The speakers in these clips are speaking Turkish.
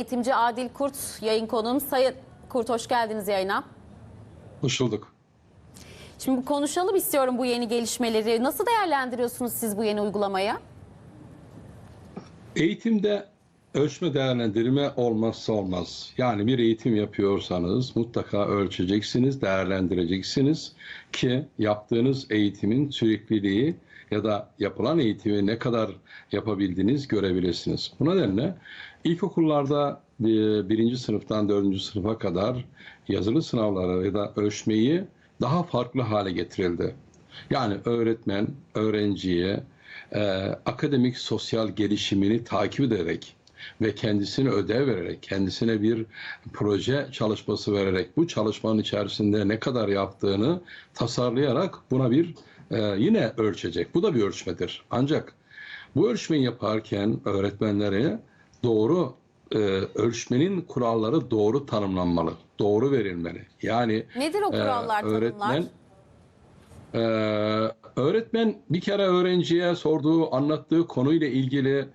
Eğitimci Adil Kurt yayın konuğum. Sayın Kurt hoş geldiniz yayına. Hoş bulduk. Şimdi konuşalım istiyorum bu yeni gelişmeleri. Nasıl değerlendiriyorsunuz siz bu yeni uygulamayı? Eğitimde ölçme değerlendirme olmazsa olmaz. Yani bir eğitim yapıyorsanız mutlaka ölçeceksiniz, değerlendireceksiniz ki yaptığınız eğitimin sürekliliği ya da yapılan eğitimi ne kadar yapabildiğiniz görebilirsiniz. Bu nedenle ilkokullarda bir- birinci sınıftan dördüncü sınıfa kadar yazılı sınavlara ya da ölçmeyi daha farklı hale getirildi. Yani öğretmen öğrenciye e, akademik sosyal gelişimini takip ederek ve kendisine ödev vererek, kendisine bir proje çalışması vererek bu çalışmanın içerisinde ne kadar yaptığını tasarlayarak buna bir e, yine ölçecek. Bu da bir ölçmedir. Ancak bu ölçmeyi yaparken öğretmenlere doğru e, ölçmenin kuralları doğru tanımlanmalı, doğru verilmeli. Yani Nedir o ee, kurallar, tanımlar? öğretmen Ee, öğretmen bir kere öğrenciye sorduğu, anlattığı konuyla ilgili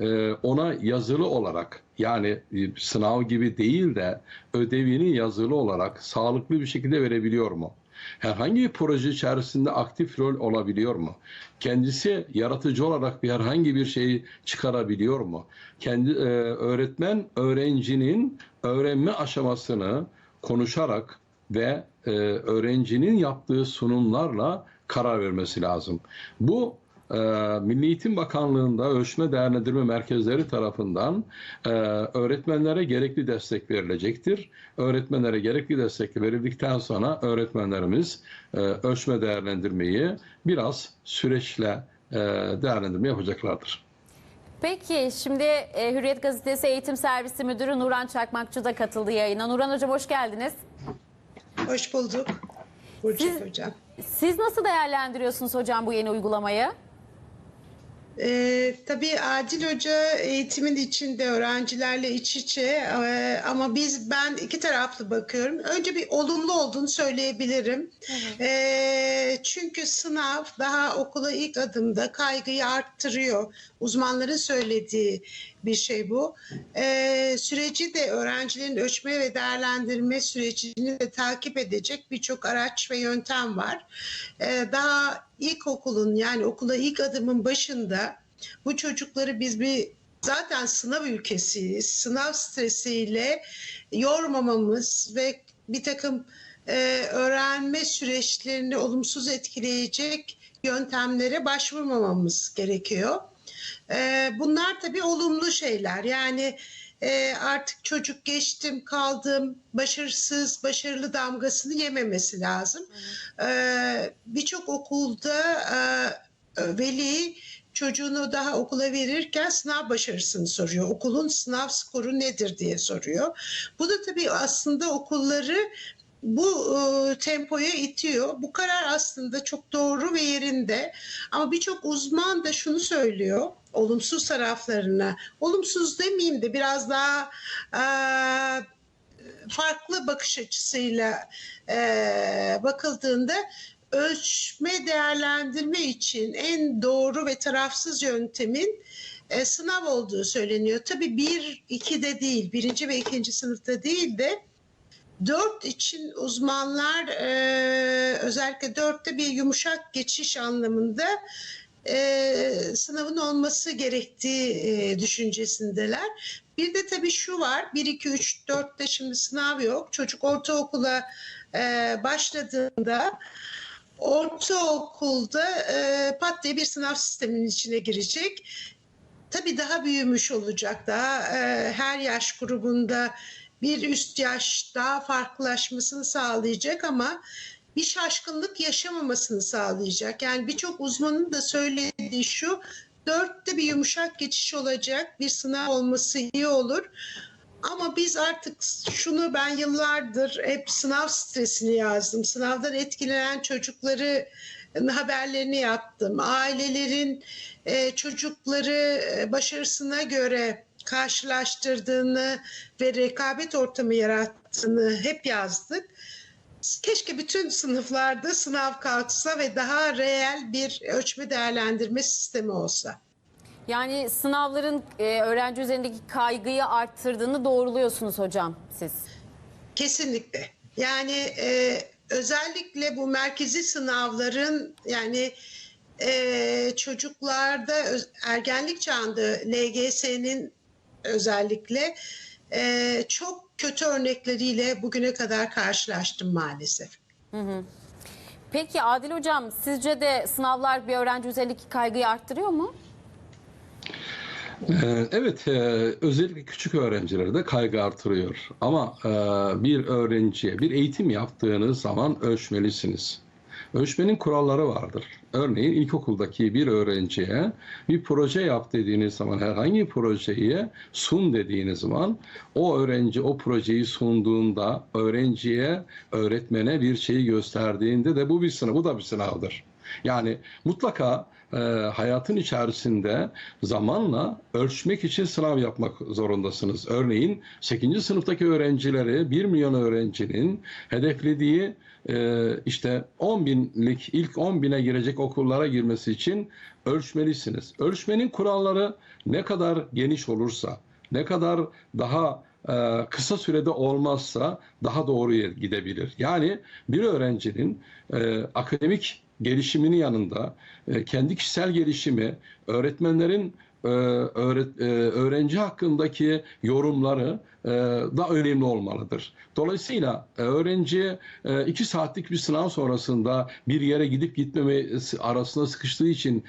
e, ona yazılı olarak yani e, sınav gibi değil de ödevini yazılı olarak sağlıklı bir şekilde verebiliyor mu? Herhangi bir proje içerisinde aktif rol olabiliyor mu? Kendisi yaratıcı olarak bir herhangi bir şeyi çıkarabiliyor mu? Kendi e, öğretmen öğrencinin öğrenme aşamasını konuşarak ve e, öğrencinin yaptığı sunumlarla karar vermesi lazım. Bu e, Milli Eğitim Bakanlığı'nda ölçme değerlendirme merkezleri tarafından e, öğretmenlere gerekli destek verilecektir. Öğretmenlere gerekli destek verildikten sonra öğretmenlerimiz e, ölçme değerlendirmeyi biraz süreçle e, değerlendirme yapacaklardır. Peki şimdi e, Hürriyet Gazetesi Eğitim Servisi Müdürü Nuran Çakmakçı da katıldı yayına. Nuran Hocam hoş geldiniz. Hoş bulduk. Burcu Siz- Hocam. Siz nasıl değerlendiriyorsunuz hocam bu yeni uygulamayı? Ee, tabii Adil Hoca eğitimin içinde öğrencilerle iç içe ee, ama biz ben iki taraflı bakıyorum. Önce bir olumlu olduğunu söyleyebilirim. Ee, çünkü sınav daha okula ilk adımda kaygıyı arttırıyor. Uzmanların söylediği bir şey bu. Ee, süreci de öğrencilerin ölçme ve değerlendirme sürecini de takip edecek birçok araç ve yöntem var. Ee, daha ilkokulun yani okula ilk adımın başında bu çocukları biz bir zaten sınav ülkesiyiz. Sınav stresiyle yormamamız ve bir takım e, öğrenme süreçlerini olumsuz etkileyecek yöntemlere başvurmamamız gerekiyor. Ee, bunlar tabii olumlu şeyler. Yani e, artık çocuk geçtim kaldım başarısız başarılı damgasını yememesi lazım. Ee, Birçok okulda e, veli çocuğunu daha okula verirken sınav başarısını soruyor. Okulun sınav skoru nedir diye soruyor. Bu da tabii aslında okulları bu e, tempoya itiyor. Bu karar aslında çok doğru ve yerinde. Ama birçok uzman da şunu söylüyor olumsuz taraflarına. Olumsuz demeyeyim de biraz daha e, farklı bakış açısıyla e, bakıldığında ölçme değerlendirme için en doğru ve tarafsız yöntemin e, sınav olduğu söyleniyor. Tabii bir, iki de değil, birinci ve ikinci sınıfta değil de Dört için uzmanlar e, özellikle dörtte bir yumuşak geçiş anlamında e, sınavın olması gerektiği e, düşüncesindeler. Bir de tabii şu var 1, 2, 3, 4'te şimdi sınav yok. Çocuk ortaokula e, başladığında ortaokulda e, pat diye bir sınav sisteminin içine girecek. Tabii daha büyümüş olacak. Daha e, her yaş grubunda bir üst yaş daha farklılaşmasını sağlayacak ama bir şaşkınlık yaşamamasını sağlayacak. Yani birçok uzmanın da söylediği şu, dörtte bir yumuşak geçiş olacak, bir sınav olması iyi olur. Ama biz artık şunu ben yıllardır hep sınav stresini yazdım. Sınavdan etkilenen çocukları haberlerini yaptım. Ailelerin e, çocukları e, başarısına göre karşılaştırdığını ve rekabet ortamı yarattığını hep yazdık. Keşke bütün sınıflarda sınav kalksa ve daha reel bir ölçme değerlendirme sistemi olsa. Yani sınavların e, öğrenci üzerindeki kaygıyı arttırdığını doğruluyorsunuz hocam siz. Kesinlikle. Yani e, özellikle bu merkezi sınavların yani e, çocuklarda ergenlik çağında LGS'nin özellikle e, çok kötü örnekleriyle bugüne kadar karşılaştım maalesef. Peki Adil hocam sizce de sınavlar bir öğrenci üzerindeki kaygıyı arttırıyor mu? Ee, Evet, e, özellikle küçük öğrencilerde kaygı artırıyor. Ama e, bir öğrenciye bir eğitim yaptığınız zaman ölçmelisiniz. Ölçmenin kuralları vardır. Örneğin ilkokuldaki bir öğrenciye bir proje yap dediğiniz zaman herhangi bir projeyi sun dediğiniz zaman o öğrenci o projeyi sunduğunda öğrenciye, öğretmene bir şeyi gösterdiğinde de bu bir sınav, bu da bir sınavdır. Yani mutlaka e, hayatın içerisinde zamanla ölçmek için sınav yapmak zorundasınız. Örneğin 8. sınıftaki öğrencileri 1 milyon öğrencinin hedeflediği e, işte 10 binlik ilk 10 bine girecek okullara girmesi için ölçmelisiniz. Ölçmenin kuralları ne kadar geniş olursa, ne kadar daha e, kısa sürede olmazsa daha doğruya gidebilir. Yani bir öğrencinin e, akademik gelişiminin yanında e, kendi kişisel gelişimi, öğretmenlerin e, e, öğrenci hakkındaki yorumları da önemli olmalıdır. Dolayısıyla öğrenci iki saatlik bir sınav sonrasında bir yere gidip gitmeme arasında sıkıştığı için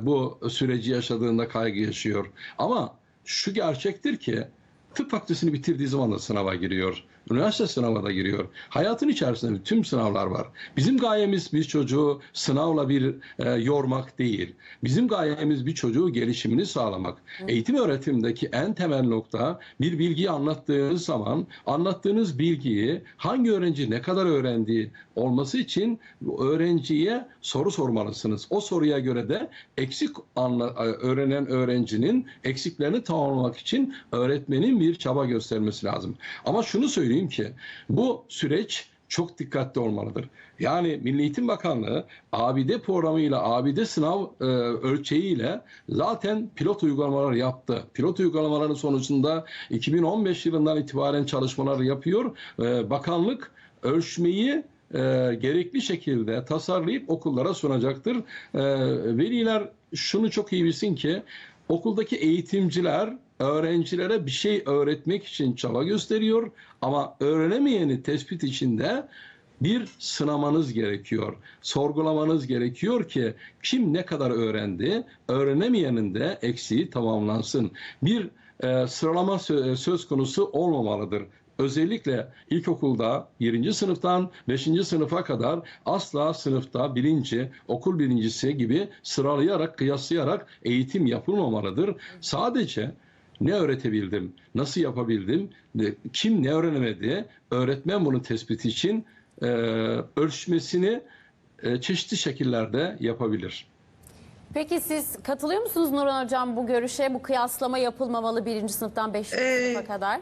bu süreci yaşadığında kaygı yaşıyor. Ama şu gerçektir ki tıp fakültesini bitirdiği zaman da sınava giriyor. Üniversite sınavına da giriyor. Hayatın içerisinde tüm sınavlar var. Bizim gayemiz bir çocuğu sınavla bir e, yormak değil. Bizim gayemiz bir çocuğu gelişimini sağlamak. Eğitim öğretimdeki en temel nokta bir bilgiyi anlattığınız zaman anlattığınız bilgiyi hangi öğrenci ne kadar öğrendiği olması için öğrenciye soru sormalısınız. O soruya göre de eksik anla, e, öğrenen öğrencinin eksiklerini tamamlamak için öğretmenin bir çaba göstermesi lazım. Ama şunu söyleyeyim ki bu süreç çok dikkatli olmalıdır. Yani Milli Eğitim Bakanlığı ABD programıyla, ABD sınav e, ölçeğiyle zaten pilot uygulamalar yaptı. Pilot uygulamaların sonucunda 2015 yılından itibaren çalışmalar yapıyor. E, bakanlık ölçmeyi e, gerekli şekilde tasarlayıp okullara sunacaktır. E, veliler şunu çok iyi bilsin ki okuldaki eğitimciler öğrencilere bir şey öğretmek için çaba gösteriyor ama öğrenemeyeni tespit içinde bir sınamanız gerekiyor. Sorgulamanız gerekiyor ki kim ne kadar öğrendi, öğrenemeyenin de eksiği tamamlansın. Bir e, sıralama sö- söz konusu olmamalıdır. Özellikle ilkokulda birinci sınıftan beşinci sınıfa kadar asla sınıfta birinci, okul birincisi gibi sıralayarak, kıyaslayarak eğitim yapılmamalıdır. Sadece ne öğretebildim, nasıl yapabildim, kim ne öğrenemedi, öğretmen bunun tespiti için e, ölçmesini e, çeşitli şekillerde yapabilir. Peki siz katılıyor musunuz Nurhan hocam bu görüşe? Bu kıyaslama yapılmamalı birinci sınıftan beşinci Ee, sınıfa kadar.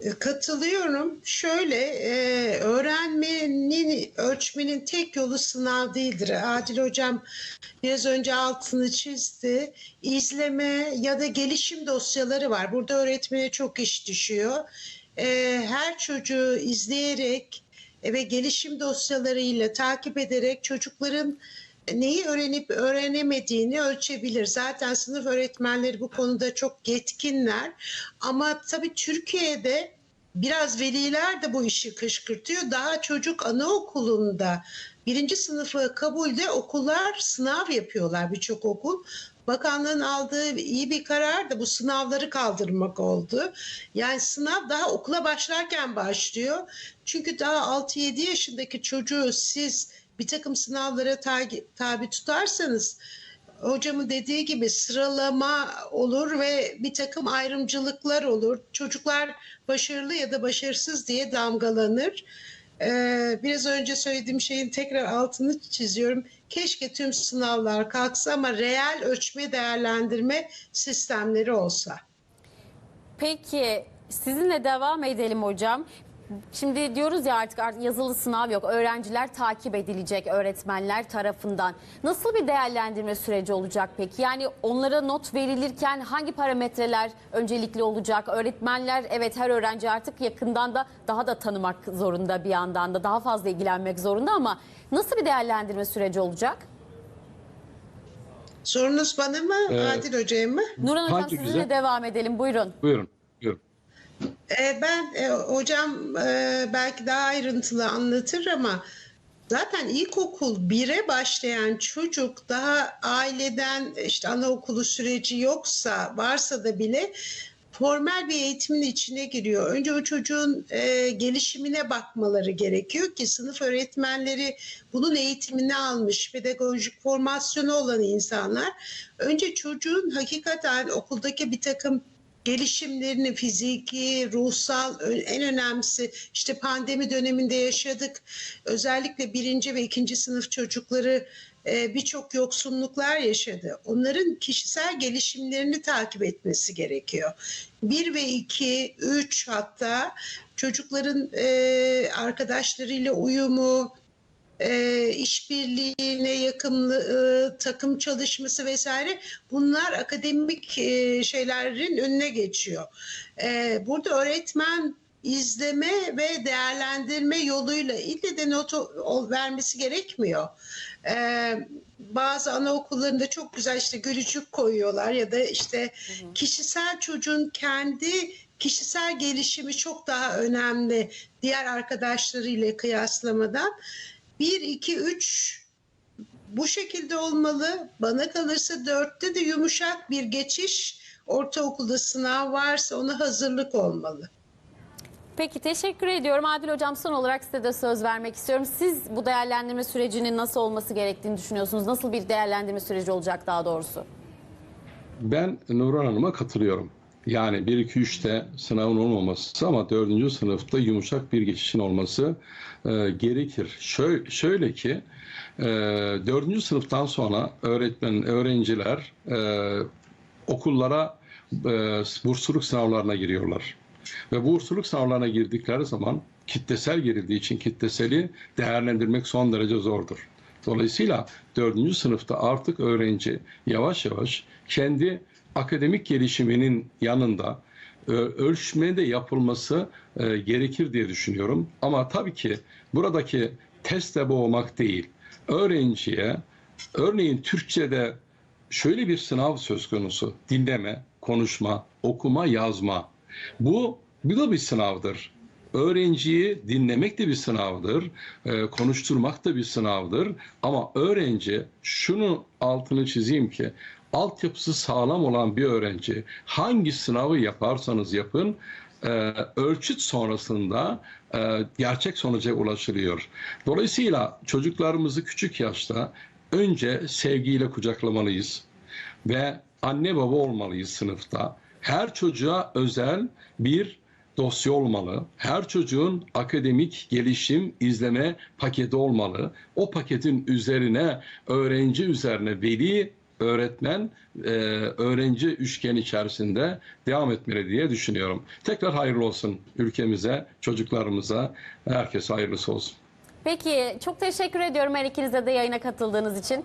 E, Katılıyorum. Şöyle e, öğrenmenin, ölçmenin tek yolu sınav değildir. Adil Hocam biraz önce altını çizdi. İzleme ya da gelişim dosyaları var. Burada öğretmene çok iş düşüyor. E, her çocuğu izleyerek ve gelişim dosyalarıyla takip ederek çocukların neyi öğrenip öğrenemediğini ölçebilir. Zaten sınıf öğretmenleri bu konuda çok yetkinler. Ama tabii Türkiye'de biraz veliler de bu işi kışkırtıyor. Daha çocuk anaokulunda birinci sınıfı kabulde okullar sınav yapıyorlar birçok okul. Bakanlığın aldığı iyi bir karar da bu sınavları kaldırmak oldu. Yani sınav daha okula başlarken başlıyor. Çünkü daha 6-7 yaşındaki çocuğu siz bir takım sınavlara tabi, tutarsanız hocamın dediği gibi sıralama olur ve bir takım ayrımcılıklar olur. Çocuklar başarılı ya da başarısız diye damgalanır. Ee, biraz önce söylediğim şeyin tekrar altını çiziyorum. Keşke tüm sınavlar kalksa ama reel ölçme değerlendirme sistemleri olsa. Peki sizinle devam edelim hocam. Şimdi diyoruz ya artık, yazılı sınav yok. Öğrenciler takip edilecek öğretmenler tarafından. Nasıl bir değerlendirme süreci olacak peki? Yani onlara not verilirken hangi parametreler öncelikli olacak? Öğretmenler evet her öğrenci artık yakından da daha da tanımak zorunda bir yandan da daha fazla ilgilenmek zorunda ama nasıl bir değerlendirme süreci olacak? Sorunuz bana mı, Adil Hoca'ya mı? Nurhan Hocam Hangi sizinle güzel? devam edelim. Buyurun. Buyurun. Buyurun. E, ben e, hocam e, belki daha ayrıntılı anlatır ama zaten ilkokul 1'e başlayan çocuk daha aileden işte anaokulu süreci yoksa varsa da bile formal bir eğitimin içine giriyor. Önce o çocuğun gelişimine bakmaları gerekiyor ki sınıf öğretmenleri bunun eğitimini almış, pedagojik formasyonu olan insanlar önce çocuğun hakikaten okuldaki bir takım gelişimlerini fiziki, ruhsal en önemlisi işte pandemi döneminde yaşadık. Özellikle birinci ve ikinci sınıf çocukları e, birçok yoksunluklar yaşadı. Onların kişisel gelişimlerini takip etmesi gerekiyor. Bir ve iki, üç hatta çocukların e, arkadaşlarıyla uyumu, e, işbirliğine yakınlığı, takım çalışması vesaire bunlar akademik e, şeylerin önüne geçiyor. E, burada öğretmen izleme ve değerlendirme yoluyla ille de not vermesi gerekmiyor. E, bazı anaokullarında çok güzel işte gülücük koyuyorlar ya da işte kişisel çocuğun kendi kişisel gelişimi çok daha önemli diğer arkadaşlarıyla kıyaslamadan. 1, 2, 3 bu şekilde olmalı. Bana kalırsa dörtte de yumuşak bir geçiş. Ortaokulda sınav varsa ona hazırlık olmalı. Peki teşekkür ediyorum. Adil Hocam son olarak size de söz vermek istiyorum. Siz bu değerlendirme sürecinin nasıl olması gerektiğini düşünüyorsunuz? Nasıl bir değerlendirme süreci olacak daha doğrusu? Ben Nurhan Hanım'a katılıyorum. Yani 1-2-3'te sınavın olmaması ama 4. sınıfta yumuşak bir geçişin olması e, gerekir. Şöyle, şöyle ki e, 4. sınıftan sonra öğretmen, öğrenciler e, okullara e, bursluluk sınavlarına giriyorlar. Ve bu bursluluk sınavlarına girdikleri zaman kitlesel girildiği için kitleseli değerlendirmek son derece zordur. Dolayısıyla dördüncü sınıfta artık öğrenci yavaş yavaş kendi akademik gelişiminin yanında e, ölçme de yapılması e, gerekir diye düşünüyorum. Ama tabii ki buradaki testle boğmak değil. Öğrenciye örneğin Türkçe'de şöyle bir sınav söz konusu. Dinleme, konuşma, okuma, yazma. Bu, bu da bir sınavdır. Öğrenciyi dinlemek de bir sınavdır, e, konuşturmak da bir sınavdır. Ama öğrenci, şunu altını çizeyim ki, altyapısı sağlam olan bir öğrenci hangi sınavı yaparsanız yapın, e, ölçüt sonrasında e, gerçek sonuca ulaşılıyor. Dolayısıyla çocuklarımızı küçük yaşta önce sevgiyle kucaklamalıyız ve anne baba olmalıyız sınıfta. Her çocuğa özel bir dosya olmalı. Her çocuğun akademik gelişim izleme paketi olmalı. O paketin üzerine öğrenci üzerine veli, öğretmen, e, öğrenci üçgen içerisinde devam etmeli diye düşünüyorum. Tekrar hayırlı olsun ülkemize, çocuklarımıza, herkese hayırlısı olsun. Peki çok teşekkür ediyorum her ikinize de yayına katıldığınız için.